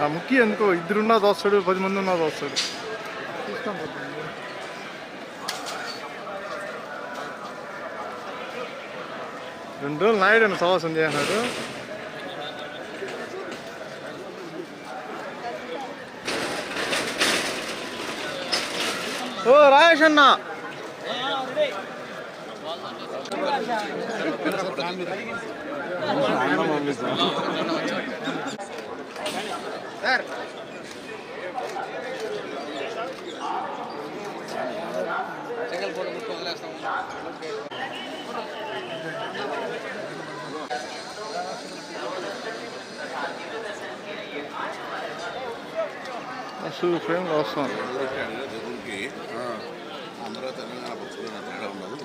ఆ ముక్కి ఎందుకో ఇద్దరున్నా దోస్తాడు పది మంది ఉన్నా దోస్తాడు రెండు రోజులు నాయుడు సవాసం చేసినాడు ఓ రాయేష్ అన్న అసలు ఫ్రేమ్లో వస్తాను జగన్కి ఆంధ్ర తెలంగాణ పక్షులు నా తేడా ఉండదు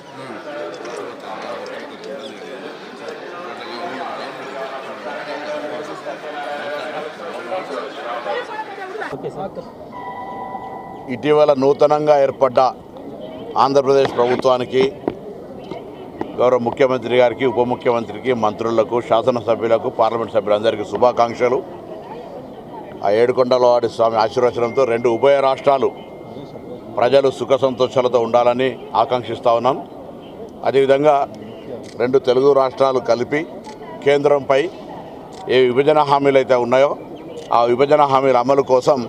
ఇటీవల నూతనంగా ఏర్పడ్డ ఆంధ్రప్రదేశ్ ప్రభుత్వానికి గౌరవ ముఖ్యమంత్రి గారికి ఉప ముఖ్యమంత్రికి మంత్రులకు శాసనసభ్యులకు పార్లమెంట్ సభ్యులందరికీ శుభాకాంక్షలు. ఆ ఏడుకొండల వాడి స్వామి ఆశీర్వచనంతో రెండు ఉభయ రాష్ట్రాలు ప్రజలు సుఖ సంతోషాలతో ఉండాలని ఆకాంక్షిస్తూ ఉన్నాను అదేవిధంగా రెండు తెలుగు రాష్ట్రాలు కలిపి కేంద్రంపై ఏ విభజన హామీలు అయితే ఉన్నాయో ఆ విభజన హామీల అమలు కోసం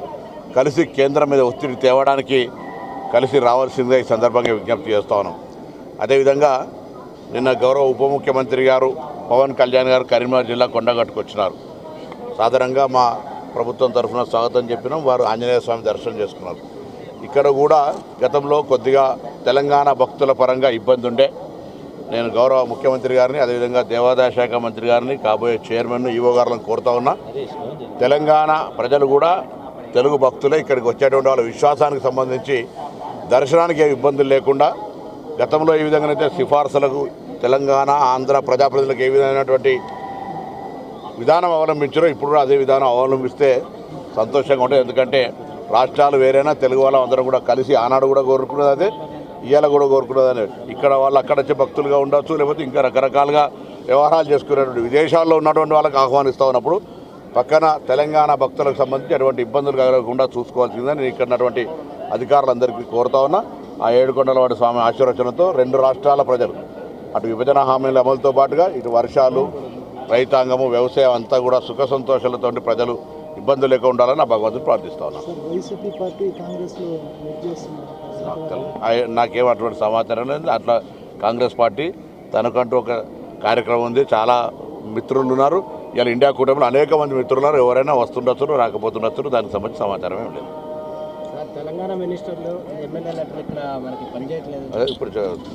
కలిసి కేంద్రం మీద ఒత్తిడి తేవడానికి కలిసి రావాల్సిందే ఈ సందర్భంగా విజ్ఞప్తి చేస్తా ఉన్నాం. అదేవిధంగా నిన్న గౌరవ ఉప ముఖ్యమంత్రి గారు పవన్ కళ్యాణ్ గారు కరీంనగర్ జిల్లా కొండగట్టుకొచ్చినారు సాధారణంగా మా ప్రభుత్వం తరఫున స్వాగతం చెప్పినాం వారు ఆంజనేయ స్వామి దర్శనం చేసుకున్నారు. ఇక్కడ కూడా గతంలో కొద్దిగా తెలంగాణ భక్తుల పరంగా ఇబ్బంది ఉండే నేను గౌరవ ముఖ్యమంత్రి గారిని అదేవిధంగా దేవాదాయ శాఖ మంత్రి గారిని కాబోయే చైర్మన్ ఈవో గారులను కోరుతా ఉన్నా. తెలంగాణ ప్రజలు కూడా తెలుగు భక్తులే ఇక్కడికి వచ్చేటువంటి వాళ్ళ విశ్వాసానికి సంబంధించి దర్శనానికి ఏ ఇబ్బందులు లేకుండా గతంలో ఏ విధంగానైతే సిఫార్సులకు తెలంగాణ ఆంధ్ర ప్రజాప్రతినిధులకు ఏ విధమైనటువంటి విధానం అవలంబించారో ఇప్పుడు కూడా అదే విధానం అవలంబిస్తే సంతోషంగా ఉంటుంది. ఎందుకంటే రాష్ట్రాలు వేరైనా తెలుగు వాళ్ళం అందరం కూడా కలిసి ఆనాడు కూడా కోరుకున్నది అదే. ఇవాళ కూడా కోరుకున్నదని. ఇక్కడ వాళ్ళు అక్కడ వచ్చే భక్తులుగా ఉండొచ్చు లేకపోతే ఇంకా రకరకాలుగా వ్యవహారాలు చేసుకునేటువంటి విదేశాల్లో ఉన్నటువంటి వాళ్ళకి ఆహ్వానిస్తూ ఉన్నప్పుడు పక్కన తెలంగాణ భక్తులకు సంబంధించి అటువంటి ఇబ్బందులు కలగకుండా చూసుకోవాల్సిందని నేను ఇక్కడ ఉన్నటువంటి అధికారులందరికీ కోరుతా ఉన్నా. ఆ ఏడుకొండల వాడి స్వామి ఆశీర్వచనంతో రెండు రాష్ట్రాల ప్రజలు అటు విభజన హామీల అమలుతో పాటుగా ఇటు వర్షాలు రైతాంగము వ్యవసాయం అంతా కూడా సుఖ సంతోషాలతో ప్రజలు ఇబ్బందులు లేకుండా ఉండాలని నా భగవంతుని ప్రార్థిస్తా ఉన్నాను నాకు ఆ- అటువంటి సమాచారం లేదు. అట్లా కాంగ్రెస్ పార్టీ తనకంటూ ఒక కార్యక్రమం ఉంది. చాలా మిత్రులు ఉన్నారు. ఇలా ఇండియా కూటమిలో అనేక మంది మిత్రులు ఉన్నారు. ఎవరైనా వస్తుండొచ్చు రాకపోతుండొచ్చు దానికి సంబంధించి సమాచారం ఏం లేదు. సార్ తెలంగాణ మినిస్టర్లు ఎమ్మెల్యేలు అట్లా ఇక్కడ మనకి పనిచేయట్లేదు. ఇప్పుడు